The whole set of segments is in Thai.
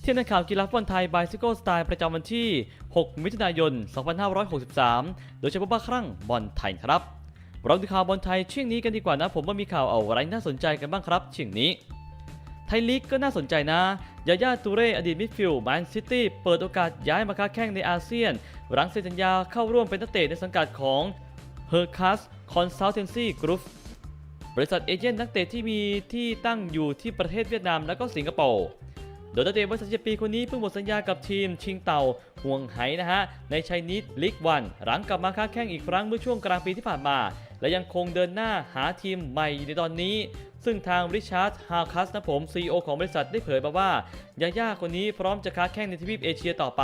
เที่ยงข่าวกีฬาฟุตบอลไทยบายซิโก้สไตล์ประจำวันที่ 6 มิถุนายน 2563 โดยเฉพาะบ้าครั่งบอลไทยครับเราดูข่าวบอลไทยเช่วงนี้กันดีกว่านะ ผมว่ามีข่าวเอาอะไรน่าสนใจกันบ้างครับเช่วงนี้ ไทยลีกก็น่าสนใจนะ ยาย่าตูเร่อดีตมิดฟิลด์แมนซิตี้เปิดโอกาสย้ายมาค้าแข่งในอาเซียน หลังเซ็นสัญญาเข้าร่วมเป็นนักเตะในสังกัดของ h e r c u s Consultancy Group บริษัทเอเจนต์นักเตะที่มีที่ตั้งอยู่ที่ประเทศเวียดนามและก็สิงคโปร์ โดยนักเตะวัย37ปีคนนี้เพิ่งหมดสัญญากับทีมชิงเต่าห่วงไหนะฮะในชัยนิดลิกวันหลังกลับมาค้าแข่งอีกครั้งเมื่อช่วงกลางปีที่ผ่านมา และยังคงเดินหน้าหาทีมใหม่ในตอนนี้ ซึ่งทางริชาร์ดฮาวคัสนะผม CEO ของบริษัทได้เผยมาว่ายาย่าคนนี้พร้อมจะค้าแข่งในทวีปเอเชียต่อไป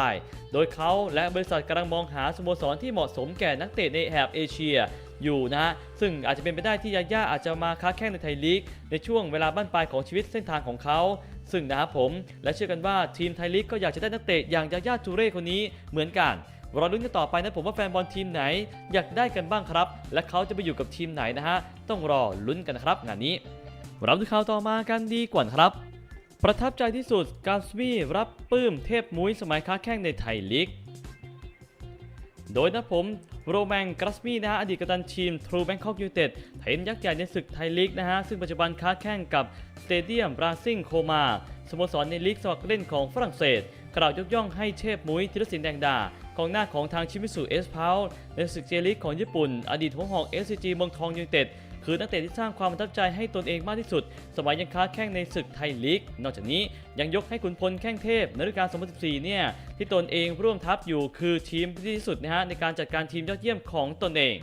โดยเขาและบริษัทกำลังมองหาสโมสรที่เหมาะสมแก่นักเตะในแถบเอเชียอยู่นะฮะซึ่งอาจจะเป็นไปได้ที่ยาย่าอาจจะมาค้าแข่งในไทยลีก ในช่วงเวลาบั้นปลายของชีวิตเส้นทางของเขา ซึ่งนะครับผม และเชื่อกันว่าทีมไทยลีกก็อยากจะได้นักเตะอย่างยาย่าจูเร่คนนี้เหมือนกัน รอลุ้นกันต่อไปนะผมว่าแฟนบอลทีมไหนอยากได้กันบ้างครับ และเขาจะไปอยู่กับทีมไหนนะฮะ ต้องรอลุ้นกันครับงานนี้เราดูข่าวต่อมากันดีกว่าครับ ประทับใจที่สุดกาสมีรับปลื้มเทพมุ้ยสมัยค้าแข่งในไทยลีกโดยนะผมโรแมนกราสมีนะฮะอดีตกัปตันทีมทรูแบงคอกยูเต็ดเห็นยักษ์ใหญ่ในศึกไทยลีกนะฮะ ซึ่งปัจจุบันค้าแข่งกับสเตเดียมบราซิงโคมาสโมสรในลีกสมัครเล่นของฝรั่งเศส กล่าวยกย่องให้เทพมุ้ยธีรศิลป์แดงดา กองหน้าของทางชิมิสุเอสพาวในศึกเจลีกของญี่ปุ่น อดีตหัวหอก SCG เมืองทองยูไนเต็ดคือนักเตะที่สร้างความประทับใจให้ตนเองมากที่สุด สมัยยังค้าแข่งในศึกไทยลีก นอกจากนี้ยังยกให้ขุนพลแข้งเทพในฤดูกาล 2014 เนี่ย ที่ตนเองร่วมทัพอยู่คือทีมที่ดีที่สุดนะฮะในการจัดการทีมยอดเยี่ยมของตนเอง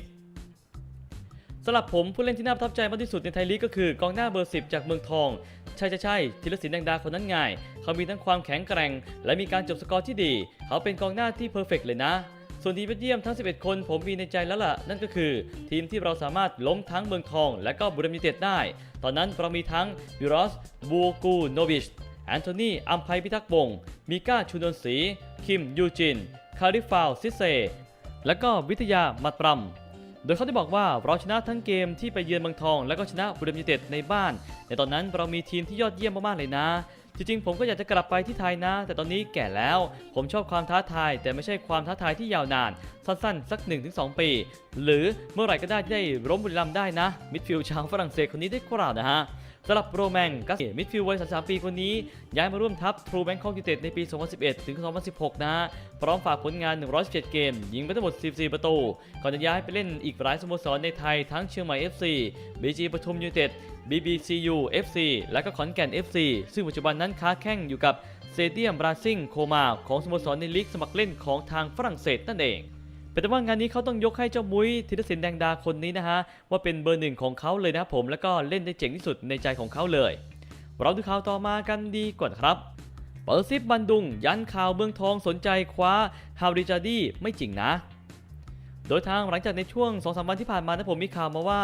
สำหรับผมผู้เล่นที่น่าประทับใจมากที่สุดในไทยลีกก็คือกองหน้าเบอร์ 10 จากเมืองทอง ใช่ใช่ใช่ธีรศิลป์แดงดาคนนั้นไงเขามีทั้งความแข็งแกร่ง และมีการจบสกอร์ที่ดี เขาเป็นกองหน้าที่เพอร์เฟกเลยนะ ส่วนทีมเยี่ยมทั้ง 11 คนผมมีในใจแล้วล่ะ นั่นก็คือ ทีมที่เราสามารถล้มทั้งเมืองทอง และก็บุรีรัมย์ยูไนเต็ดได้ ตอนนั้นเรามีทั้งวิรอสบูกูโนวิชแอนโทนีอัมไพพิทักษ์วงมิก้าชูนนศรีคิมยูจิน คาริฟาวซิเซและก็วิทยามัดปรำ โดยเขาได้บอกว่าเราชนะทั้งเกมที่ไปเยือนบางทอง และก็ชนะบุรีรัมย์ยูไนเต็ดในบ้าน ในตอนนั้นเรามีทีมที่ยอดเยี่ยมมากๆเลยนะ จริงๆ ผมก็อยากจะกลับไปที่ไทยนะ แต่ตอนนี้แก่แล้ว ผมชอบความท้าทาย แต่ไม่ใช่ความท้าทายที่ยาวนาน สั้นๆ สัก 1-2 ปี หรือเมื่อไหร่ก็ได้ที่ได้ล้มบุรีรัมย์ได้นะ มิดฟิลด์ชาวฝรั่งเศสคนนี้ได้กล่าวนะฮะ สำหรับโรแมนกัสมิดฟิลด์วัย 33 ปีคนนี้ ย้ายมาร่วมทัพทรูแบงคอกยูเต็ดในปี 2011 ถึง 2016 นะ พร้อมฝากผลงาน 117 เกม ยิงไปทั้งหมด 14 ประตู ก่อนจะย้ายไปเล่นอีกหลายสโมสรในไทยทั้งเชียงใหม่ FC BG ปทุมยูเต็ด BBCU FC และก็ขอนแก่น FC ซึ่งปัจจุบันนั้นค้าแข่งอยู่กับเซเดียมบราซิงโคมาของสโมสรในลีกสมัครเล่นของทางฝรั่งเศสนั่นเอง แต่ว่างานนี้เขาต้องยกให้เจ้ามุ้ยธีรศิลป์แดงดาคนนี้นะฮะว่าเป็นเบอร์หนึ่งของเขาเลยนะผมแล้วก็เล่นได้เจ๋งที่สุดในใจของเขาเลย เราดูข่าวต่อมากันดีกว่าครับเปอร์ซิฟบันดุง ยันข่าวเมืองทองสนใจคว้าฮาริจาดีไม่จริงนะ โดยทางหลังจากในช่วง2-3วันที่ผ่านมานะผมมีข่าวมาว่า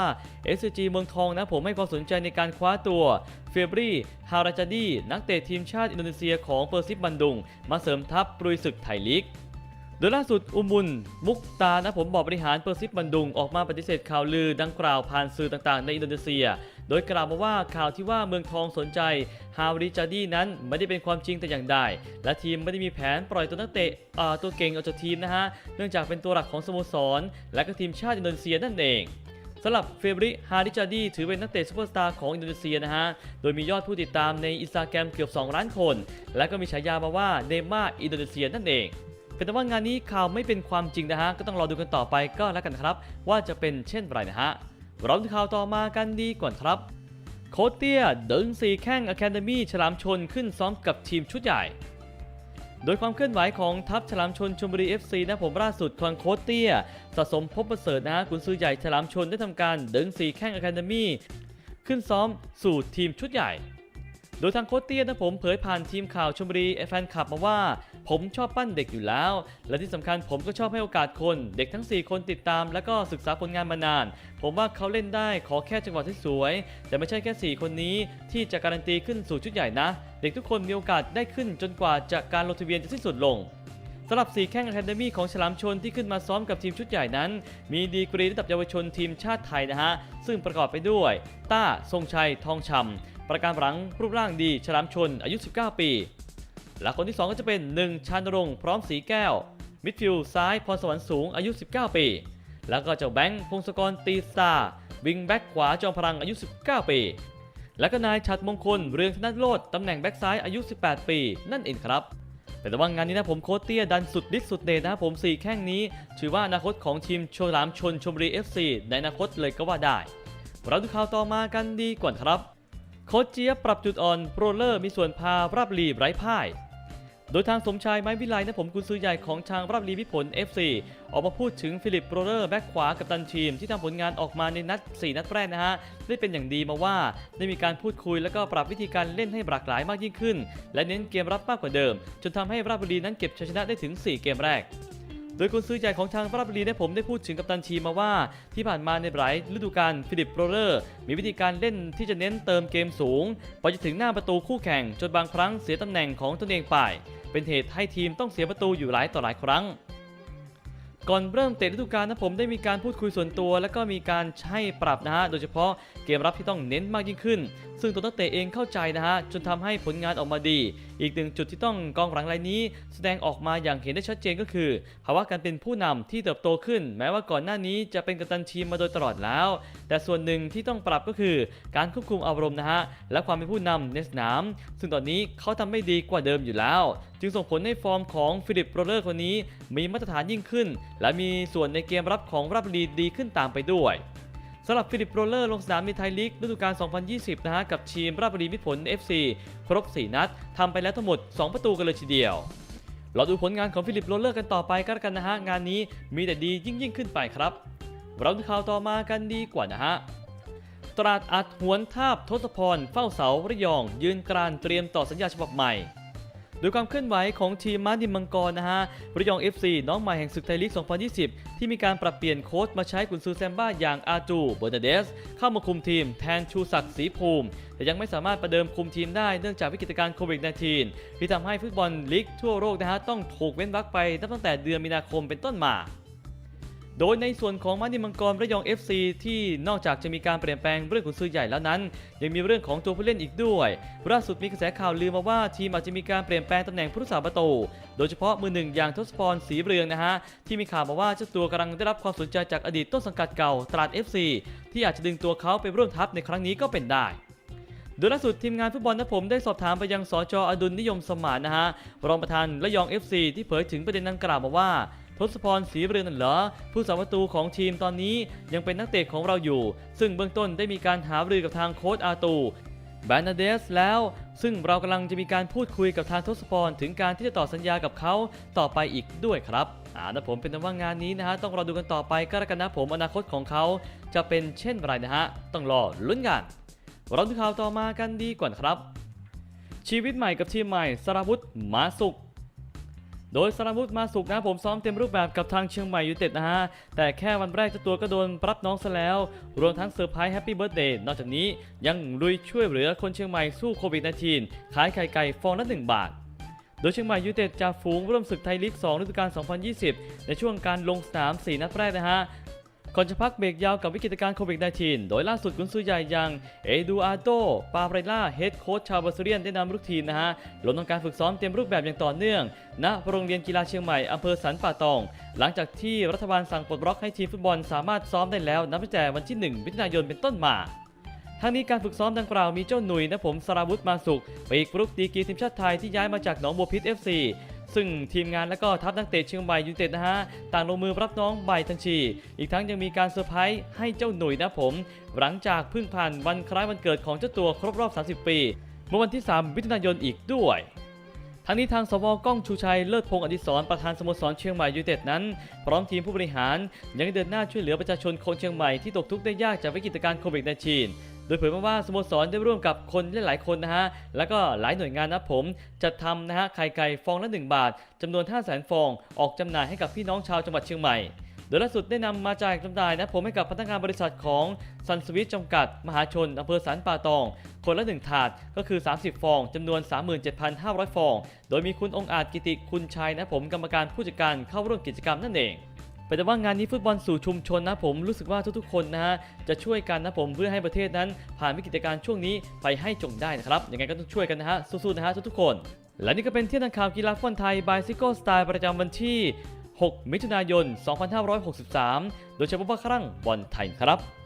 SCG เมืองทองนะผมให้ความสนใจในการคว้าตัวเฟบรีฮาราจาดี นักเตะทีมชาติอินโดนีเซียของเปอร์ซิฟบันดุง มาเสริมทัพปรุยศึกไทยลีก โดยล่าสุดอุมุนมุกตานะผมบอกบริหารเปอร์ซิฟบันดุงออกมาปฏิเสธข่าวลือดังกล่าวผ่านสื่อต่างๆ ในอินโดนีเซีย โดยกล่าวมาว่าข่าวที่ว่าเมืองทองสนใจฮาวริจาดีนั้นไม่ได้เป็นความจริงแต่อย่างใด และทีมไม่ได้มีแผนปล่อยตัวนักเตะตัวเก่งออกจากทีมนะฮะ เนื่องจากเป็นตัวหลักของสโมสร และก็ทีมชาติอินโดนีเซียนั่นเองสำหรับเฟบริฮาริจาดีถือเป็นนักเตะซูเปอร์สตาร์ของอินโดนีเซียนะฮะ โดยมียอดผู้ติดตามในอินสตาแกรมเกือบ 2 ล้านคน และก็มีฉายามาว่าเนม่าอินโดนีเซียนั่นเอง เป็นแต่ว่างานนี้ข่าวไม่เป็นความจริงนะฮะ ก็ต้องรอดูกันต่อไปก็แล้วกันครับ ว่าจะเป็นเช่นไรนะฮะเราดูข่าวต่อมากันดีก่อนครับ โคชเตียเดินสีแข้งอะคาเดมี่ฉลามชนขึ้นซ้อมกับทีมชุดใหญ่ โดยความเคลื่อนไหวของทัพฉลามชนชลบุรี FC นะผมล่าสุดทางโคชเตียสะสมพบประเสริฐนะฮะกุนซือใหญ่ฉลามชนได้ทำการเดินสีแข้งอะคาเดมี่ขึ้นซ้อมสู่ทีมชุดใหญ่ โดยทางโค้ชเตี้ยนะผมเผยผ่านทีมข่าวชมบุรีแฟนคลับมาว่า ผมชอบปั้นเด็กอยู่แล้ว และที่สำคัญผมก็ชอบให้โอกาสคน เด็กทั้ง 4 คนติดตาม และก็ศึกษาผลงานมานาน ผมว่าเขาเล่นได้ขอแค่จังหวะที่สวย แต่ไม่ใช่แค่ 4 คนนี้ที่จะการันตีขึ้นสู่ชุดใหญ่นะ เด็กทุกคนมีโอกาสได้ขึ้นจนกว่าจะการลงทะเบียนจะสิ้นสุดลงสำหรับสีแข้งอะคาเดมี่ของฉลามชนที่ขึ้นมาซ้อมกับทีมชุดใหญ่นั้น มีดีกรีระดับเยาวชนทีมชาติไทยนะฮะ ซึ่งประกอบไปด้วย ต้า ทรงชัย ทองชำ ประการหลังรูปร่างดีฉลามชนอายุ 19 ปี และคนที่ 2 ก็จะเป็น 1 ชานรงพร้อมสีแก้ว มิดฟิลด์ซ้ายพรสวรรค์สูงอายุ 19 ปี แล้วก็เจ้าแบงค์พงศกรตีสตาวิงแบ็กขวาจอมพลังอายุ 19 ปี แล้วก็นายชัดมงคลเรืองธนโรธตำแหน่งแบ็กซ้ายอายุ 18 ปี นั่นเองครับแต่ว่างานนี้นะผมโค้ชเตี้ยดันสุดฤทธิ์สุดเดชนะผม4แข้งนี้ ถือว่าอนาคตของทีมโชลามชนชมบุรี FC ในอนาคตเลยก็ว่าได้เราดูข่าวต่อมากันดีกว่าครับ โค้ชเจี๊ยบปรับจุดอ่อนโปรเลอร์มีส่วนพาราบลีไร้พ่าย โดยทางสมชายไม้วิไลนะผมกุนซือใหญ่ของทางราบลีพิผล FC ออกมาพูดถึงฟิลิปโปรเลอร์แบ็คขวากับตันทีม ที่ทำผลงานออกมาในนัด 4 นัดแรกนะฮะ ได้เป็นอย่างดีมาว่า ได้มีการพูดคุยแล้วก็ปรับวิธีการเล่นให้หลากหลายมากยิ่งขึ้น และเน้นเกมรับมากกว่าเดิม จนทำให้ราบุรีนั้นเก็บชัยชนะได้ถึง 4 เกมแรก โดยกุนซื้อใหญ่ของทางราชบุรีได้ผมได้พูดถึงกัปตันทีมาว่า ที่ผ่านมาในหลายฤดูกาลฟิลิปโรเลอร์ มีวิธีการเล่นที่จะเน้นเติมเกมสูงไปจนถึงหน้าประตูคู่แข่งจนบางครั้งเสียตำแหน่งของตนเองไป เป็นเหตุให้ทีมต้องเสียประตูอยู่หลายต่อหลายครั้งก่อนเริ่มเตะฤดูกาลนะผมได้มีการพูดคุยส่วนตัว แล้วก็มีการใช้ปรับนะฮะโดยเฉพาะเกมรับที่ต้องเน้นมากยิ่งขึ้น ซึ่งตัวนักเตะเองเข้าใจนะฮะจนทำให้ผลงานออกมาดี อีกหนึ่งจุดที่ต้องกองหลังรายนี้ แสดงออกมาอย่างเห็นได้ชัดเจนก็คือ ภาวะการเป็นผู้นำที่เติบโตขึ้น แม้ว่าก่อนหน้านี้จะเป็นกัปตันทีมมาโดยตลอดแล้ว แต่ส่วนหนึ่งที่ต้องปรับก็คือ การควบคุมอารมณ์นะฮะและความเป็นผู้นำในสนาม ซึ่งตอนนี้เขาทำไม่ดีกว่าเดิมอยู่แล้ว จึงส่งผลให้ฟอร์มของฟิลิปโรเลอร์คนนี้ มีมาตรฐานยิ่งขึ้น และมีส่วนในเกมรับของราชบุรีดีขึ้นตามไปด้วย สำหรับฟิลิปโรเลอร์ลงสนามในไทยลีกฤดูกาล 2020 นะฮะ กับทีมราชบุรีมิตรผล FC ครบ 4 นัดทำไปแล้วทั้งหมด 2 ประตูกันเลยทีเดียว เราดูผลงานของฟิลิปโรเลอร์กันต่อไปก็แล้วกันนะฮะ งานนี้มีแต่ดียิ่งยิ่งขึ้นไปครับ เราดูข่าวต่อมากันดีกว่านะฮะ ตราดอัดหวนทาบทศพร เฝ้าเสาระยอง ยืนกรานเตรียมต่อสัญญาฉบับใหม่ โดยความเคลื่อนไหวของทีมม้าดินมังกรนะฮะระยอง FC น้องใหม่แห่งศึกไทยลีก 2020 ที่มีการปรับเปลี่ยนโค้ชมาใช้กุนซือแซมบ้าอย่างอาจูเบอร์นาเดส เข้ามาคุมทีมแทนชูศักดิ์ศรีภูมิ แต่ยังไม่สามารถประเดิมคุมทีมได้เนื่องจากวิกฤตการณ์โควิด -19 ที่ทำให้ฟุตบอลลีกทั่วโลกนะฮะต้องถูกเว้นวรรคไปนับตั้งแต่เดือนมีนาคมเป็นต้นมา โดยในส่วนของมานิมังกรระยอง FC ที่นอกจากจะมีการเปลี่ยนแปลงเรื่องขุนซือใหญ่แล้วนั้น ยังมีเรื่องของตัวผู้เล่นอีกด้วยล่าสุดมีกระแสข่าวลือมาว่าทีมอาจจะมีการเปลี่ยนแปลงตำแหน่งผู้รักษาประตู โดยเฉพาะมือหนึ่งอย่างทศพรศรีเรืองนะฮะที่มีข่าวมาว่าเจ้าตัวกำลังได้รับความสนใจจากอดีตต้นสังกัดเก่าตราด FC ที่อาจจะดึงตัวเขาไปร่วมทัพในครั้งนี้ก็เป็นได้โดยล่าสุดทีมงานฟุตบอลนะผมได้สอบถามไปยังสจอดุลนิยมสมานนะฮะรองประธานระยอง FC ที่เผยถึงประเด็นดังกล่าวมาว่า ทศพรศรีเรืองนั่นเหรอผู้สาประตูของทีมตอนนี้ยังเป็นนักเตะของเราอยู่ ซึ่งเบื้องต้นได้มีการหารือกับทางโค้ชอาตูแบนเดสแล้ว ซึ่งเรากำลังจะมีการพูดคุยกับทางทศพรถึงการที่จะต่อสัญญากับเขาต่อไปอีกด้วยครับอ่านะผมเป็นว่างานนี้นะฮะต้องรอดูกันต่อไปก็แล้วกันนะผมอนาคตของเขาจะเป็นเช่นไรนะฮะต้องรอลุ้นกันเราดูข่าวต่อมากันดีกว่าครับ ชีวิตใหม่กับทีมใหม่สราวุธมาสุข โดยสราวุธมาสุกนะผมซ้อมเต็มรูปแบบกับทางเชียงใหม่ยูเต็ดนะฮะ แต่แค่วันแรกเจ้าตัวก็โดนปรับน้องซะแล้ว รวมทั้งเซอร์ไพรส์แฮปปี้เบิร์ดเดย์นอกจากนี้ยังลุยช่วยเหลือคนเชียงใหม่สู้โควิด -19 ขายไข่ไก่ฟองละ 1 บาทโดยเชียงใหม่ยูเต็ดจะฝูงร่วมศึกไทยลีก 2 ฤดูกาล 2020 ในช่วงการลงสนาม 4 นัดแรกนะฮะ ก่อนจะพักเบรกยาวกับวิกฤตการณ์โควิด -19 โดยล่าสุดกุนซือใหญ่อย่างเอดูอาโตปาเรล่าเฮดโค้ชชาวบาซิเลียนได้นำลูกทีมนะฮะลงทำการฝึกซ้อมเต็มรูปแบบอย่างต่อเนื่อง ณโรงเรียนกีฬาเชียงใหม่อำเภอสันป่าตอง หลังจากที่รัฐบาลสั่งปลดล็อกให้ทีมฟุตบอลสามารถซ้อมได้แล้วนับตั้งแต่วันที่1มิถุนายนเป็นต้นมาทั้งนี้การฝึกซ้อมดังกล่าวมีเจ้าหนุ่ยนะผมสราวุธมาสุขปีกรุกดีกีทีมชาติไทยที่ย้ายมาจากหนองบัวพิษ FC ซึ่งทีมงานและก็ทัพนักเตะเชียงใหม่ยูเต็ดนะฮะต่างลงมือรับน้องใบทันทีอีกทั้งยังมีการเซอร์ไพรส์ให้เจ้าหนุ่ยนะผม หลังจากเพิ่งผ่านวันคล้ายวันเกิดของเจ้าตัวครบรอบ 30 ปี เมื่อวันที่ 3 มิถุนายนอีกด้วยทั้งนี้ทางสวก้องชูชัยเลิศพงศ์อดิศรประธานสโมสรเชียงใหม่ยูเต็ดนั้น พร้อมทีมผู้บริหารยังเดินหน้าช่วยเหลือประชาชนคนเชียงใหม่ที่ตกทุกข์ได้ยากจากวิกฤตการณ์โควิด -19 โดยเผยมาว่าสโมสรได้ร่วมกับคนหลายๆคนนะฮะ แล้วก็หลายหน่วยงานนะผมจัดทำนะฮะไข่ไก่ฟองละ 1 บาทจำนวน 5 0 0 0 0 0ฟองออกจำหน่ายให้กับพี่น้องชาวจังหวัดเชียงใหม่โดยล่าสุดได้นำมาแจกจำหน่ายนะผมให้กับพนักงานบริษัทของซันสวิตจำกัด มหาชนอำเภอสันป่าตอง คนละ 1 ถาดก็คือ 30 ฟองจำนวน 37,500 ฟอง โดยมีคุณองค์อาจกิติคุณชัยนะผมกรรมการผู้จัดการเข้าร่วมกิจกรรมนั่นเอง แต่ว่างานนี้ฟุตบอลสู่ชุมชนนะผมรู้สึกว่าทุกๆคนนะฮะจะช่วยกันนะผมเพื่อให้ประเทศนั้น ผ่านวิกฤตการณ์ช่วงนี้ไปให้จงได้นะครับยังไงก็ต้องช่วยกันนะฮะสู้ๆนะฮะทุกๆคน และนี่ก็เป็นเที่ยงทางข่าวกีฬาฟุตบอลไทยบายซิโก้สไตล์ประจำวันที่ 6 มิถุนายน 2563 โดยเฉพาะว่าครั้งบอลไทยครับ